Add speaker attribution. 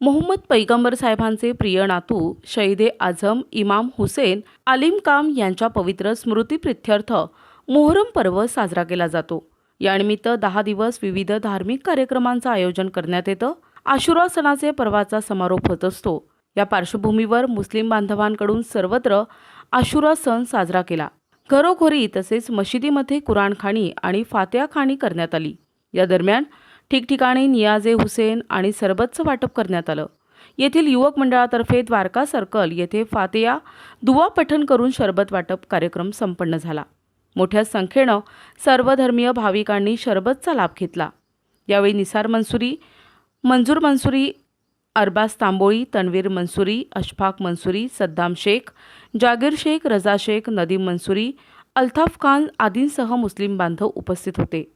Speaker 1: मोहम्मद पैगंबर साहेबांचे प्रिय नातू शहीदे आझम इमाम हुसेन आलिम काम यांच्या पवित्र स्मृतीप्रित्यर्थ मोहरम पर्व साजरा केला जातो. यानिमित्त दहा दिवस विविध धार्मिक कार्यक्रमांचं आयोजन करण्यात येतं. आशुरा सणाचे पर्वाचा समारोप होत असतो. या पार्श्वभूमीवर मुस्लिम बांधवांकडून सर्वत्र आशुरा सण साजरा केला. घरोघरी तसेच मशिदीमध्ये कुराणखाणी आणि फात्या खाणी करण्यात आली. या दरम्यान ठिकठिकाणी नियाजे हुसेन आणि सरबतचं वाटप करण्यात आलं. येथील युवक मंडळातर्फे द्वारका सर्कल येथे फातेया दुवा पठण करून शरबत वाटप कार्यक्रम संपन्न झाला. मोठ्या संख्येनं सर्वधर्मीय भाविकांनी शरबतचा लाभ घेतला. यावेळी निसार मंसुरी मंजूर मंसुरी अरबाज तांबोळी तन्वीर मंसुरी अशफाक मंसुरी सद्दाम शेख जागीर शेख रजा शेख नदीम मंसुरी अल्ताफ खान आदींसह मुस्लिम बांधव उपस्थित होते.